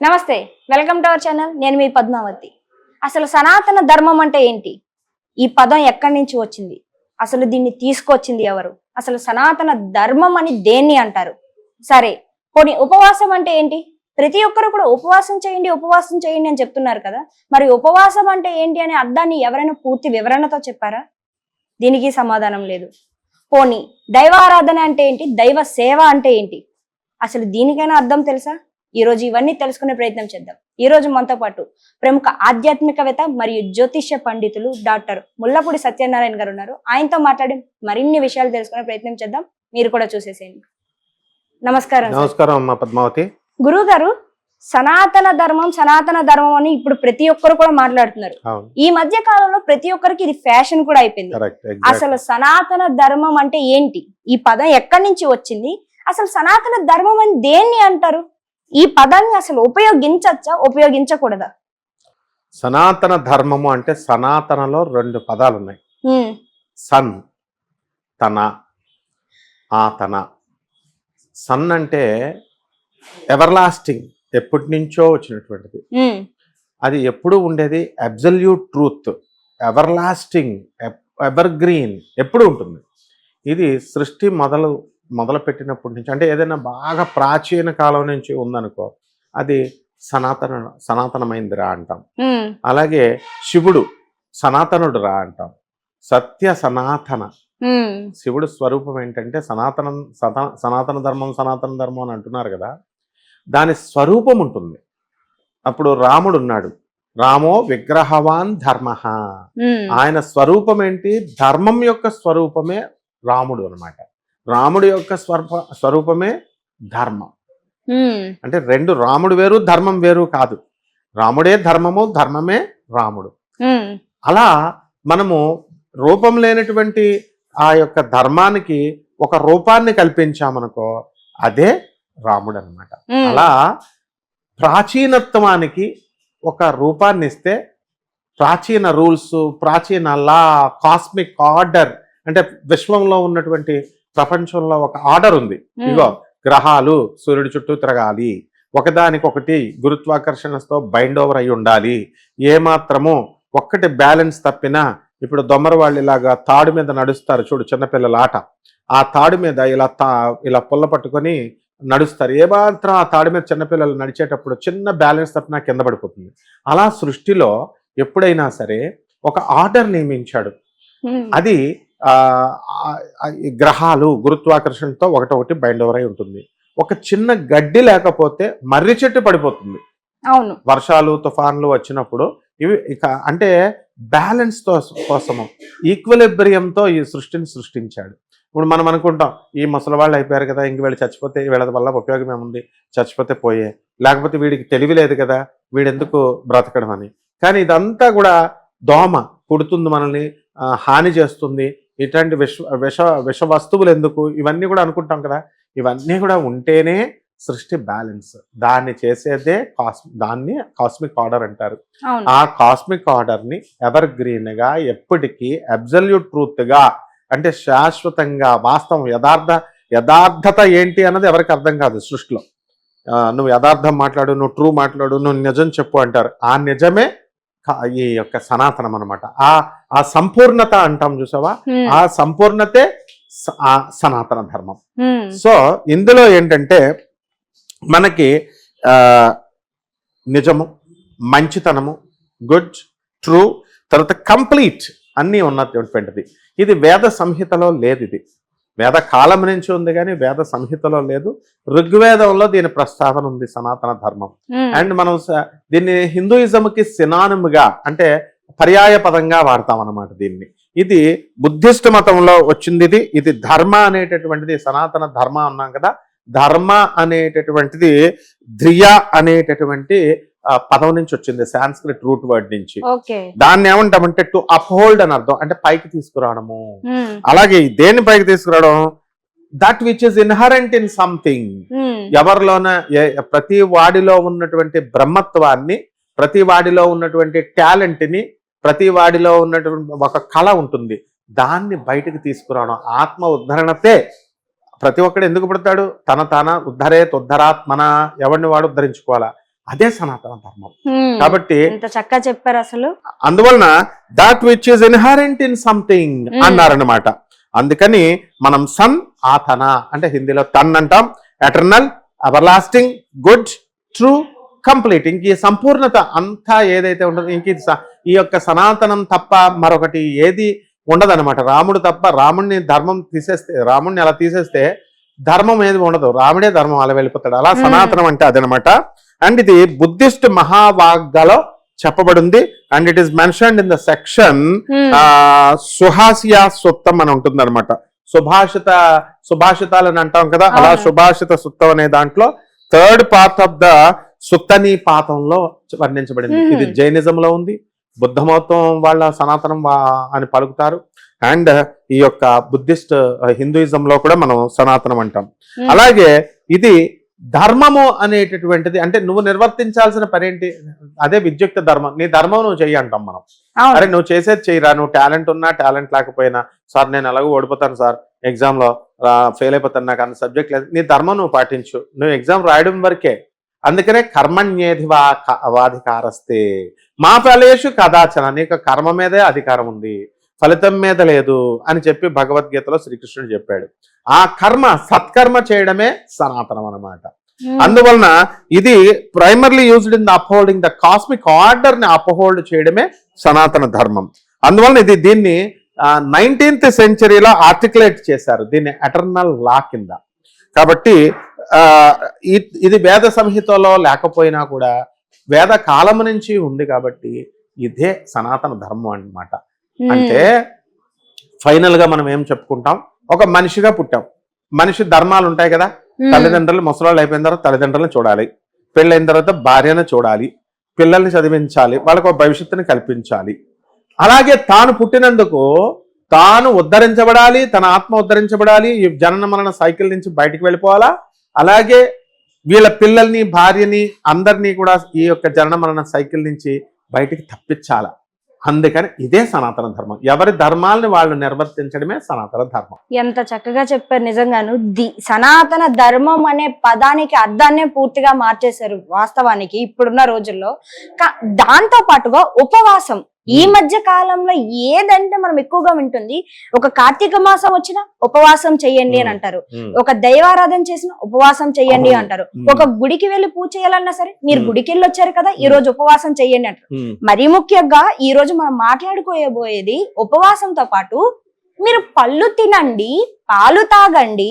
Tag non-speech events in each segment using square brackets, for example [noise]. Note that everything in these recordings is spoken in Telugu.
నమస్తే వెల్కమ్ టు అవర్ ఛానల్. నేను మీ పద్మావతి. అసలు సనాతన ధర్మం అంటే ఏంటి? ఈ పదం ఎక్కడి నుంచి వచ్చింది? అసలు దీన్ని తీసుకొచ్చింది ఎవరు? అసలు సనాతన ధర్మం అని దేన్ని అంటారు? సరే పోనీ ఉపవాసం అంటే ఏంటి? ప్రతి ఒక్కరు కూడా ఉపవాసం చేయండి ఉపవాసం చేయండి అని చెప్తున్నారు కదా. మరి ఉపవాసం అంటే ఏంటి అనే అర్థాన్ని ఎవరైనా పూర్తి వివరణతో చెప్పారా? దీనికి సమాధానం లేదు. పోనీ దైవారాధన అంటే ఏంటి? దైవ సేవ అంటే ఏంటి? అసలు దీనికైనా అర్థం తెలుసా? ఈ రోజు ఇవన్నీ తెలుసుకునే ప్రయత్నం చేద్దాం. ఈ రోజు మనతో పాటు ప్రముఖ ఆధ్యాత్మికవేత్త మరియు జ్యోతిష్య పండితులు డాక్టర్ ముల్లపూడి సత్యనారాయణ గారు ఉన్నారు. ఆయనతో మాట్లాడి మరిన్ని విషయాలు తెలుసుకునే ప్రయత్నం చేద్దాం. మీరు కూడా చూసేసేయండి. నమస్కారం. నమస్కారం అమ్మా పద్మావతి. గురువు గారు సనాతన ధర్మం సనాతన ధర్మం అని ఇప్పుడు ప్రతి ఒక్కరు కూడా మాట్లాడుతున్నారు. ఈ మధ్య కాలంలో ప్రతి ఒక్కరికి ఇది ఫ్యాషన్ కూడా అయిపోయింది. అసలు సనాతన ధర్మం అంటే ఏంటి? ఈ పదం ఎక్కడి నుంచి వచ్చింది? అసలు సనాతన ధర్మం అని దేన్ని అంటారు? ఈ పదాన్ని అసలు ఉపయోగించచ్చా? ఉపయోగించకూడదా? సనాతన ధర్మము అంటే సనాతనలో రెండు పదాలు ఉన్నాయి సన్ తన ఆ తన సన్ అంటే ఎవర్ లాస్టింగ్ ఎప్పటి నుంచో వచ్చినటువంటిది. అది ఎప్పుడు ఉండేది? Absolute truth ever lasting ever green ఎప్పుడు ఉంటుంది? ఇది సృష్టి మొదలు మొదలు పెట్టినప్పటి నుంచి అంటే ఏదైనా బాగా ప్రాచీన కాలం నుంచి ఉందనుకో అది సనాతన సనాతనమైంది రా అంటాం అలాగే శివుడు సనాతనుడు రా అంటాం. సత్య సనాతన. శివుడు స్వరూపం ఏంటంటే సనాతన సనాతన ధర్మం సనాతన ధర్మం అని అంటున్నారు కదా దాని స్వరూపం ఉంటుంది. అప్పుడు రాముడు ఉన్నాడు. రామో విగ్రహవాన్ ధర్మ. ఆయన స్వరూపం ఏంటి? ధర్మం యొక్క స్వరూపమే రాముడు అన్నమాట. రాముడి యొక్క స్వరూప స్వరూపమే ధర్మం. అంటే రెండు రాముడు వేరు ధర్మం వేరు కాదు. రాముడే ధర్మము ధర్మమే రాముడు. అలా మనము రూపం లేనటువంటి ఆ యొక్క ధర్మానికి ఒక రూపాన్ని కల్పించామనుకో అదే రాముడు అనమాట అలా ప్రాచీనత్వానికి ఒక రూపాన్ని ఇస్తే ప్రాచీన రూల్స్ ప్రాచీన లా కాస్మిక్ ఆర్డర్ అంటే విశ్వంలో ఉన్నటువంటి ప్రపంచంలో ఒక ఆర్డర్ ఉంది. ఇగో గ్రహాలు సూర్యుడి చుట్టూ తిరగాలి. ఒకదానికొకటి గురుత్వాకర్షణతో బైండ్ ఓవర్ అయి ఉండాలి. ఏ మాత్రము ఒక్కటి బ్యాలెన్స్ తప్పినా ఇప్పుడు దొమ్మర వాళ్ళు ఇలాగా తాడు మీద నడుస్తారు చూడు చిన్నపిల్లల ఆట. ఆ తాడు మీద ఇలా తా ఇలా పుల్ల పట్టుకొని నడుస్తారు. ఏ మాత్రం ఆ తాడు మీద చిన్నపిల్లలు నడిచేటప్పుడు చిన్న బ్యాలెన్స్ తప్పినా కింద పడిపోతుంది. అలా సృష్టిలో ఎప్పుడైనా సరే ఒక ఆర్డర్ నియమించాడు. అది గ్రహాలు గురుత్వాకర్షణతో ఒకటొకటి బైండ్ ఓవర్ అయి ఉంటుంది. ఒక చిన్న గడ్డి లేకపోతే మర్రి చెట్టు పడిపోతుంది. అవును. వర్షాలు తుఫాన్లు వచ్చినప్పుడు ఇవి ఇక అంటే బ్యాలెన్స్తో కోసము ఈక్వలిబ్రియంతో ఈ సృష్టిని సృష్టించాడు. ఇప్పుడు మనం అనుకుంటాం ఈ ముసలి వాళ్ళు అయిపోయారు కదా ఇంక వీళ్ళు చచ్చిపోతే వీళ్ళ వల్ల ఉపయోగం ఏముంది? చచ్చిపోతే పోయే. లేకపోతే వీడికి తెలివి లేదు కదా వీడెందుకు బ్రతకడం అని. కానీ ఇదంతా కూడా దోమ కుడుతుంది మనల్ని హాని చేస్తుంది. ఇట్లాంటి విష విష విష వస్తువులు ఎందుకు? ఇవన్నీ కూడా అనుకుంటాం కదా. ఇవన్నీ కూడా ఉంటేనే సృష్టి బ్యాలెన్స్. దాన్ని చేసేదే కాస్ దాన్ని కాస్మిక్ ఆర్డర్ అంటారు. ఆ కాస్మిక్ ఆర్డర్ని ఎవర్ గ్రీన్గా ఎప్పటికీ అబ్జల్యూట్ ట్రూత్గా అంటే శాశ్వతంగా వాస్తవం యథార్థ యథార్థత ఏంటి అన్నది ఎవరికి అర్థం కాదు సృష్టిలో. నువ్వు యథార్థం మాట్లాడు నువ్వు ట్రూ మాట్లాడు నువ్వు నిజం చెప్పు అంటారు. ఆ నిజమే ఈ యొక్క సనాతనం అనమాట ఆ ఆ సంపూర్ణత అంటాం చూసావా? ఆ సంపూర్ణతే ఆ సనాతన ధర్మం. సో ఇందులో ఏంటంటే మనకి ఆ, నిజము మంచితనము గుడ్ ట్రూ తర్వాత కంప్లీట్ అన్నీ ఉన్నటువంటిది ఇది వేద సంహితలో లేదు ఇది వేద కాలం నుంచి ఉంది కానీ వేద సంహితలో లేదు. ఋగ్వేదంలో దీని ప్రస్తావన ఉంది సనాతన ధర్మం. ఉమ్, అండ్ మనం దీన్ని హిందూయిజంకి సినానిమ్గా అంటే పర్యాయ పదంగా వాడతాం అన్నమాట దీన్ని. ఇది బుద్ధిస్ట్ మతంలో వచ్చింది ఇది ఇది ధర్మ అనేటటువంటిది సనాతన ధర్మ అన్నాం కదా ధర్మ అనేటటువంటిది ధ్రియ అనేటటువంటి పదం నుంచి వచ్చింది సాంస్క్రిట్ రూట్ వర్డ్ నుంచి. దాన్ని ఏమంటామంటే టు అప్హోల్డ్ అని అర్థం అంటే పైకి తీసుకురావడము. అలాగే దేన్ని పైకి తీసుకురావడం that which is inherent in something ఎవరిలోన ప్రతి వాడిలో ఉన్నటువంటి బ్రహ్మత్వాన్ని ప్రతి వాడిలో ఉన్నటువంటి టాలెంట్ని ప్రతి వాడిలో ఉన్నటువంటి ఒక కళ ఉంటుంది. దాన్ని బయటకు తీసుకురావడం ఆత్మ ఉద్ధరణతే. ప్రతి ఒక్కడు ఎందుకు పుడతాడు? తన తన ఉద్ధరే ఉద్ధరాత్మన ఎవరిని వాడు ఉద్ధరించుకోవాలా? అదే సనాతన ధర్మం. కాబట్టి చక్కగా చెప్పారు అసలు. అందువలన that which is inherent in something. అన్నారనమాట అందుకని మనం సన్ ఆతన అంటే హిందీలో తన్ అంటాం. Eternal everlasting good true complete ఇంక ఈ సంపూర్ణత అంతా ఏదైతే ఉంటుందో ఇంక ఈ యొక్క సనాతనం తప్ప మరొకటి ఏది ఉండదన్నమాట. రాముడు తప్ప రాముడిని ధర్మం తీసేస్తే రాముడిని అలా తీసేస్తే ధర్మం ఏది ఉండదు. రాముడే ధర్మం అలా వెళ్ళిపోతాడు. అలా. సనాతనం అంటే అదనమాట. అండ్ ఇది బుద్ధిస్ట్ మహావాగ్గలో చెప్పబడింది. And it is mentioned in the section సుహాసియా సుత్తం అని ఉంటుంది అనమాట సుభాషిత సుభాషితాలు అని అంటాం కదా అలా. సుభాషిత సుత్తం అనే దాంట్లో థర్డ్ పార్ట్ ఆఫ్ ద సుత్తని పాతంలో వర్ణించబడింది. ఇది జైనిజం లో ఉంది. బుద్ధమతం వాళ్ళ సనాతనం అని పలుకుతారు. అండ్ ఈ యొక్క బుద్ధిస్ట్ హిందూయిజం లో కూడా మనం సనాతనం అంటాం. అలాగే ఇది ధర్మము అనేటటువంటిది అంటే నువ్వు నిర్వర్తించాల్సిన పనేంటి అదే విద్యుక్త ధర్మం. నీ ధర్మం నువ్వు చెయ్యి అంటాం మనం. అరే నువ్వు చేసేది చెయ్యరా. నువ్వు టాలెంట్ ఉన్నా టాలెంట్ లేకపోయినా సార్ నేను ఎలాగో ఓడిపోతాను సార్ ఎగ్జామ్లో ఫెయిల్ అయిపోతాను నాకు అంత సబ్జెక్ట్ లేదు. నీ ధర్మం నువ్వు పాటించు. నువ్వు ఎగ్జామ్ రాయడం వరకే. అందుకనే కర్మణ్యేధివా వాధికారస్తే. మా ఫలేషు కదాచన. నీకు కర్మ మీదే అధికారం ఉంది. ఫలితం మీద లేదు అని చెప్పి భగవద్గీతలో శ్రీకృష్ణుడు చెప్పాడు. ఆ కర్మ సత్కర్మ చేయడమే సనాతనం అన్నమాట. హ్మ్. అందువలన ఇది primarily used in the upholding the cosmic ఆర్డర్ని అప్హోల్డ్ చేయడమే సనాతన ధర్మం. అందువలన ఇది దీన్ని నైన్టీన్త్ సెంచరీలో ఆర్టికులేట్ చేశారు. దీన్ని ఎటర్నల్ లా కింద. కాబట్టి ఇది వేద సంహితలో లేకపోయినా కూడా వేద కాలము నుంచి ఉంది కాబట్టి ఇదే సనాతన ధర్మం అన్నమాట. అంటే ఫైనల్గా మనం ఏం చెప్పుకుంటాం? ఒక మనిషిగా పుట్టాం. మనిషి ధర్మాలు ఉంటాయి కదా. తల్లిదండ్రులు ముసలాళ్ళు అయిపోయిన తర్వాత తల్లిదండ్రులను చూడాలి. పెళ్ళైన తర్వాత భార్యను చూడాలి. పిల్లల్ని చదివించాలి. వాళ్ళకు ఒక భవిష్యత్తుని కల్పించాలి. అలాగే తాను పుట్టినందుకు తాను ఉద్ధరించబడాలి తన ఆత్మ ఉద్ధరించబడాలి ఈ జనన మరణ సైకిల్ నుంచి బయటికి వెళ్ళిపోవాలా? అలాగే వీళ్ళ పిల్లల్ని భార్యని అందరినీ కూడా ఈ యొక్క జనన మరణ సైకిల్ నుంచి బయటికి తప్పించాల? అందుకని ఇదే సనాతన ధర్మం. ఎవరి ధర్మాలను వాళ్ళు నిర్వర్తించడమే సనాతన ధర్మం. ఎంత చక్కగా చెప్పారు నిజంగాను. ది సనాతన ధర్మం అనే పదానికి అర్థాన్నే పూర్తిగా మార్చేశారు వాస్తవానికి ఇప్పుడున్న రోజుల్లో. కా- దాంతో పాటుగా ఉపవాసం ఈ మధ్య కాలంలో ఏదంటే మనం ఎక్కువగా వింటుంది? ఒక కార్తీక మాసం వచ్చినా ఉపవాసం చెయ్యండి అని అంటారు. ఒక దైవారాధన చేసిన ఉపవాసం చెయ్యండి అవును. అంటారు. ఒక గుడికి వెళ్ళి పూజ చేయాలన్నా సరే మీరు. గుడికి వెళ్ళి వచ్చారు కదా ఈ రోజు ఉపవాసం చెయ్యండి అంటారు. మరీ ముఖ్యంగా ఈ రోజు మనం మాట్లాడుకోబోయేది ఉపవాసంతో పాటు మీరు పళ్ళు తినండి పాలు తాగండి.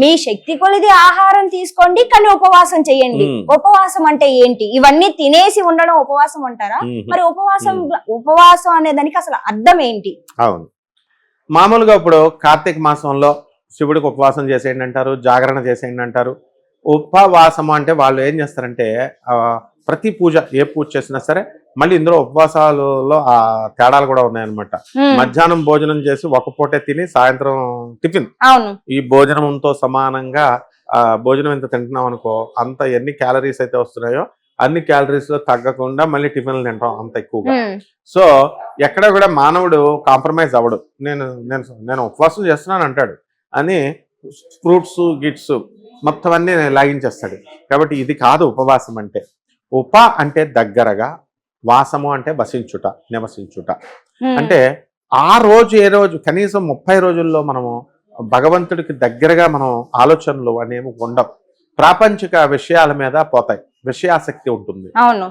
మీ శక్తి కొలిది ఆహారం తీసుకోండి కానీ ఉపవాసం చేయండి. ఉపవాసం అంటే ఏంటి? ఇవన్నీ తినేసి ఉండడం ఉపవాసం అంటారా. మరి ఉపవాసం ఉపవాసం అనే దానికి అసలు అర్థం ఏంటి? అవును. మామూలుగా ఇప్పుడు కార్తీక మాసంలో శివుడికి ఉపవాసం చేసేయండి అంటారు జాగరణ చేసేయండి అంటారు. ఉపవాసం అంటే వాళ్ళు ఏం చేస్తారంటే ఆ, ప్రతి పూజ ఏ పూజ చేసినా సరే మళ్ళీ ఇందులో ఉపవాసాలలో ఆ తేడాలు కూడా ఉన్నాయన్నమాట. మధ్యాహ్నం భోజనం చేసి ఒక పూటే తిని సాయంత్రం టిఫిన్. ఈ భోజనంతో సమానంగా ఆ భోజనం ఎంత తింటున్నాం అనుకో అంత ఎన్ని క్యాలరీస్ అయితే వస్తున్నాయో అన్ని క్యాలరీస్ తగ్గకుండా మళ్ళీ టిఫిన్లు తింటాం అంత ఎక్కువగా. సో ఎక్కడ కూడా మానవుడు కాంప్రమైజ్ అవ్వడు. నేను నేను నేను ఉపవాసం చేస్తున్నాను అంటాడు. అని ఫ్రూట్స్ గిట్స్ మొత్తం అన్ని లాగించేస్తాడు. కాబట్టి ఇది కాదు ఉపవాసం అంటే. ఉప అంటే దగ్గరగా వాసము అంటే వసించుట నివసించుట. అంటే ఆ రోజు ఏ రోజు కనీసం ముప్పై రోజుల్లో మనము భగవంతుడికి దగ్గరగా మనం ఆలోచనలు అనేవి ఉండవు ప్రాపంచిక విషయాల మీద పోతాయి. విషయాసక్తి ఉంటుంది.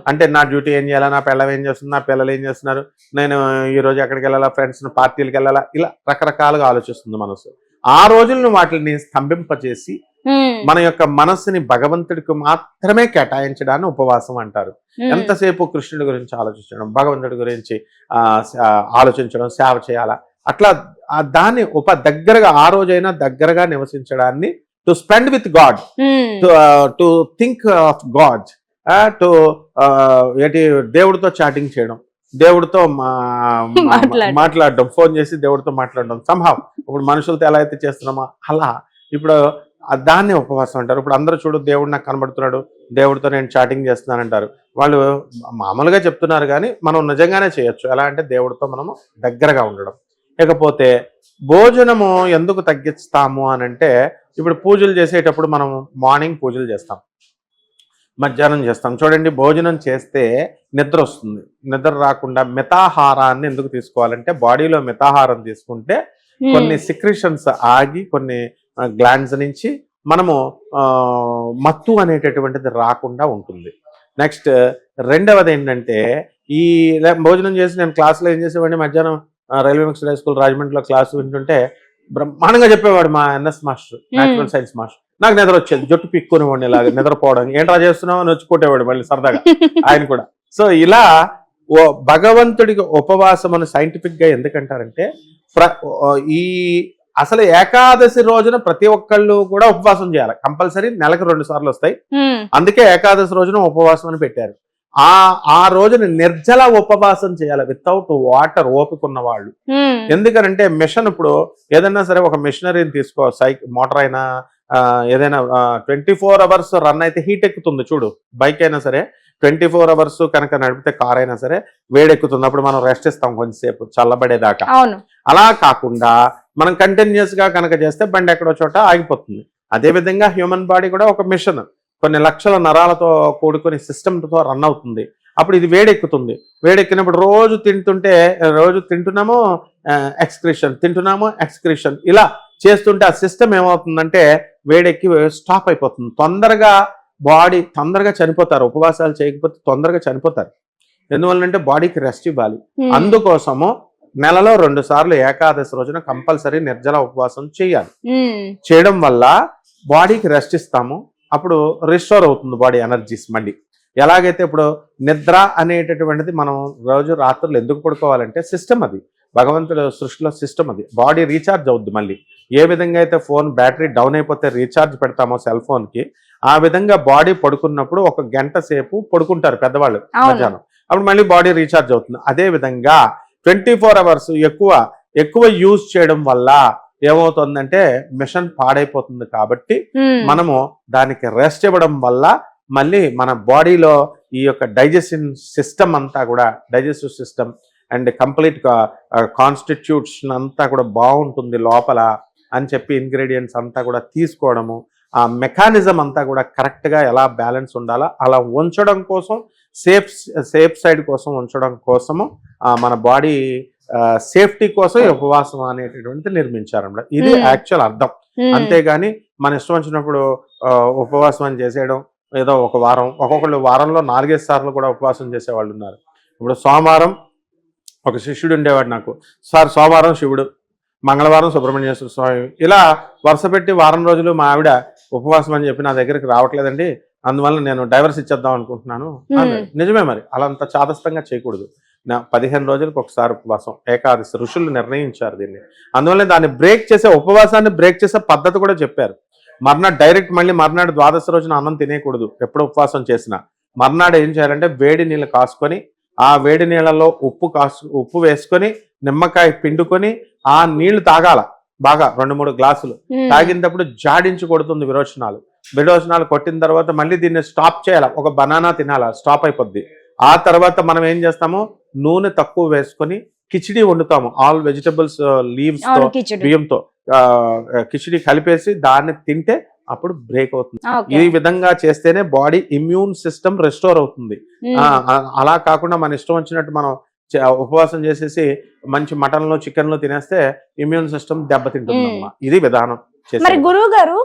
అంటే నా డ్యూటీ ఏం చేయాలా నా పిల్లలు ఏం చేస్తున్నా నా పిల్లలు ఏం చేస్తున్నారు నేను ఈ రోజు ఎక్కడికి వెళ్ళాలా ఫ్రెండ్స్ పార్టీలకు వెళ్ళాలా ఇలా రకరకాలుగా ఆలోచిస్తుంది మనసు. ఆ రోజులను వాటిని స్తంభింపచేసి మ్మ్. మన యొక్క మనస్సుని భగవంతుడికి మాత్రమే కేటాయించడాన్ని ఉపవాసం అంటారు. ఎంతసేపు కృష్ణుడి గురించి ఆలోచించడం భగవంతుడి గురించి ఆలోచించడం సేవ చేయాలా అట్లా ఆ దాన్ని ఉప దగ్గరగా ఆ రోజైనా దగ్గరగా నివసించడాన్ని to spend with God. To think of God to ఏంటి దేవుడితో చాటింగ్ చేయడం దేవుడితో [laughs] మాట్లాడడం. ఫోన్ చేసి దేవుడితో మాట్లాడడం సంభావ్ ఇప్పుడు మనుషులతో ఎలా అయితే చేస్తున్నామో అలా ఇప్పుడు దాన్ని ఉపవాసం అంటారు. ఇప్పుడు అందరూ చూడు దేవుడు నాకు కనబడుతున్నాడు దేవుడితో నేను చాటింగ్ చేస్తున్నాను అంటారు వాళ్ళు మామూలుగా చెప్తున్నారు కానీ మనం నిజంగానే చేయొచ్చు. ఎలా అంటే దేవుడితో మనము దగ్గరగా ఉండడం. ఇకపోతే భోజనము ఎందుకు తగ్గిస్తాము అని అంటే ఇప్పుడు పూజలు చేసేటప్పుడు మనం మార్నింగ్ పూజలు చేస్తాం. మధ్యాహ్నం చేస్తాం. చూడండి భోజనం చేస్తే నిద్ర వస్తుంది. నిద్ర రాకుండా మితాహారాన్ని ఎందుకు తీసుకోవాలంటే బాడీలో మితాహారం తీసుకుంటే కొన్ని సిక్రిషన్స్ ఆగి కొన్ని గ్లాండ్స్ నుంచి మనము మత్తు అనేటటువంటిది రాకుండా ఉంటుంది. నెక్స్ట్ రెండవది ఏంటంటే ఈ భోజనం చేసి నేను క్లాస్లో ఏం చేసేవాడిని? మధ్యాహ్నం రైల్వే మిక్స్డ్ హై స్కూల్ రాజమండ్రిలో క్లాస్ వింటుంటే బ్రహ్మాండంగా చెప్పేవాడు మా NS master natural science master నాకు నిద్ర వచ్చేది జట్టు పిక్కుని వాడిని ఇలాగ నిద్రపోవడం ఏంట్రా చేస్తున్నావు? అని వచ్చి కొట్టేవాడు మళ్ళీ సరదాగా ఆయన కూడా. సో ఇలా ఓ భగవంతుడికి ఉపవాసం అని సైంటిఫిక్గా ఎందుకంటారంటే ఈ అసలు ఏకాదశి రోజున ప్రతి ఒక్కళ్ళు కూడా ఉపవాసం చేయాలి. కంపల్సరీ నెలకు రెండు సార్లు వస్తాయి. అందుకే ఏకాదశి రోజున ఉపవాసం అని పెట్టారు. ఆ ఆ రోజున నిర్జల ఉపవాసం చేయాలి. వితౌట్ వాటర్ ఓపిక వాళ్ళు. ఎందుకనంటే మిషన్ ఇప్పుడు ఏదైనా సరే ఒక మిషనరీని తీసుకో సైక్ మోటార్ అయినా ఏదైనా ట్వంటీ ఫోర్ అవర్స్ రన్ అయితే హీట్ ఎక్కుతుంది చూడు. బైక్ అయినా సరే. ట్వంటీ ఫోర్ అవర్స్ కనుక నడిపితే కార్ అయినా సరే వేడెక్కుతుంది అప్పుడు మనం రెస్ట్ ఇస్తాం కొంచెంసేపు చల్లబడేదాకా. అవును. అలా కాకుండా మనం కంటిన్యూస్గా కనుక చేస్తే బండి ఎక్కడో చోట ఆగిపోతుంది. అదే విధంగా హ్యూమన్ బాడీ కూడా ఒక మిషన్ కొన్ని లక్షల నరాలతో కూడుకుని సిస్టమ్తో రన్ అవుతుంది. అప్పుడు ఇది వేడెక్కుతుంది. వేడెక్కినప్పుడు రోజు తింటుంటే రోజు తింటున్నాము ఎక్స్క్రిషన్ తింటున్నాము ఎక్స్క్రిషన్ ఇలా చేస్తుంటే ఆ సిస్టమ్ ఏమవుతుందంటే వేడెక్కి స్టాప్ అయిపోతుంది. తొందరగా బాడీ తొందరగా చనిపోతారు ఉపవాసాలు చేయకపోతే తొందరగా చనిపోతారు. ఎందువల్లంటే బాడీకి రెస్ట్ ఇవ్వాలి. అందుకోసము నెలలో రెండు సార్లు ఏకాదశి రోజున కంపల్సరీ నిర్జల ఉపవాసం చేయాలి. చేయడం వల్ల బాడీకి రెస్ట్ ఇస్తాము. అప్పుడు రిస్టోర్ అవుతుంది బాడీ ఎనర్జీస్ మళ్ళీ. ఎలాగైతే ఇప్పుడు నిద్ర అనేటటువంటిది మనం రోజు రాత్రులు ఎందుకు పడుకోవాలంటే సిస్టమ్ అది. భగవంతుడు సృష్టిలో సిస్టమ్ అది. బాడీ రీఛార్జ్ అవుద్ది మళ్ళీ. ఏ విధంగా అయితే ఫోన్ బ్యాటరీ డౌన్ అయిపోతే రీఛార్జ్ పెడతామో సెల్ ఫోన్కి ఆ విధంగా బాడీ పడుకున్నప్పుడు ఒక గంట సేపు పడుకుంటారు పెద్దవాళ్ళు. మధ్యాహ్నం. అప్పుడు మళ్ళీ బాడీ రీఛార్జ్ అవుతుంది. అదే విధంగా ట్వంటీ ఫోర్ అవర్స్ ఎక్కువ ఎక్కువ యూజ్ చేయడం వల్ల ఏమవుతుందంటే మిషన్ పాడైపోతుంది కాబట్టి మనము దానికి రెస్ట్ ఇవ్వడం వల్ల మళ్ళీ మన బాడీలో ఈ యొక్క డైజెషన్ సిస్టమ్ అంతా కూడా digestive system and complete constitution అంతా కూడా బాగుంటుంది లోపల అని చెప్పి ఇంగ్రీడియంట్స్ అంతా కూడా తీసుకోవడము ఆ మెకానిజం అంతా కూడా కరెక్ట్గా ఎలా బ్యాలెన్స్ ఉండాలో అలా ఉంచడం కోసం సేఫ్ సేఫ్ సైడ్ కోసం ఉంచడం కోసము ఆ, మన బాడీ సేఫ్టీ కోసం ఉపవాసం అనేటటువంటిది నిర్మించారన్నమాట ఇది. యాక్చువల్ అర్థం. అంతేగాని మన ఇష్టం వచ్చినప్పుడు ఉపవాసం అని చేసేయడం ఏదో ఒక వారం ఒక్కొక్కళ్ళు వారంలో నాలుగైదు సార్లు కూడా ఉపవాసం చేసే వాళ్ళు ఉన్నారు. ఇప్పుడు సోమవారం ఒక శిష్యుడు ఉండేవాడు నాకు. సార్ సోమవారం శివుడు మంగళవారం సుబ్రహ్మణ్యేశ్వర స్వామి. ఇలా వరుస పెట్టి వారం రోజులు మా ఆవిడ ఉపవాసం అని చెప్పి నా దగ్గరికి రావట్లేదండి. అందువల్ల నేను డైవర్స్ ఇచ్చేద్దాం అనుకుంటున్నాను. నిజమే మరి. అలా అంత చాదస్తంగా చేయకూడదు. నా పదిహేను రోజులకు ఒకసారి ఉపవాసం ఏకాదశి ఋషులు నిర్ణయించారు దీన్ని. అందువల్ల దాన్ని బ్రేక్ చేసే ఉపవాసాన్ని బ్రేక్ చేసే పద్ధతి కూడా చెప్పారు. మర్నాడు డైరెక్ట్ మళ్ళీ మర్నాడు ద్వాదశ రోజున అన్నం తినేయకూడదు. ఎప్పుడు ఉపవాసం చేసినా. మర్నాడు ఏం చేయాలంటే వేడి నీళ్ళు కాసుకొని ఆ వేడి నీళ్ళలో ఉప్పు కాసు ఉప్పు వేసుకొని నిమ్మకాయ పిండుకొని ఆ నీళ్ళు తాగాల. బాగా రెండు మూడు గ్లాసులు. తాగినప్పుడు జాడించి కొడుతుంది విరోచనాలు. విరోచనాలు కొట్టిన తర్వాత మళ్ళీ దీన్ని స్టాప్ చేయాలి. ఒక బనానా తినాలా. స్టాప్ అయిపోద్ది. ఆ తర్వాత మనం ఏం చేస్తాము? నూనె తక్కువ వేసుకొని కిచిడి వండుతాము. ఆల్ వెజిటబుల్స్ లీవ్స్తో బియ్యంతో కిచిడి కలిపేసి దాన్ని తింటే అప్పుడు బ్రేక్ అవుతుంది. ఈ విధంగా చేస్తేనే బాడీ ఇమ్యూన్ సిస్టమ్ రెస్టోర్ అవుతుంది. అలా కాకుండా మన ఇష్టం వచ్చినట్టు మనం ఉపవాసం చేసేసి మంచి మటన్లో చికెన్లో తినేస్తే ఇమ్యూన్ సిస్టమ్ దెబ్బతింటుంది ఇది విధానం మరి. గురువు గారు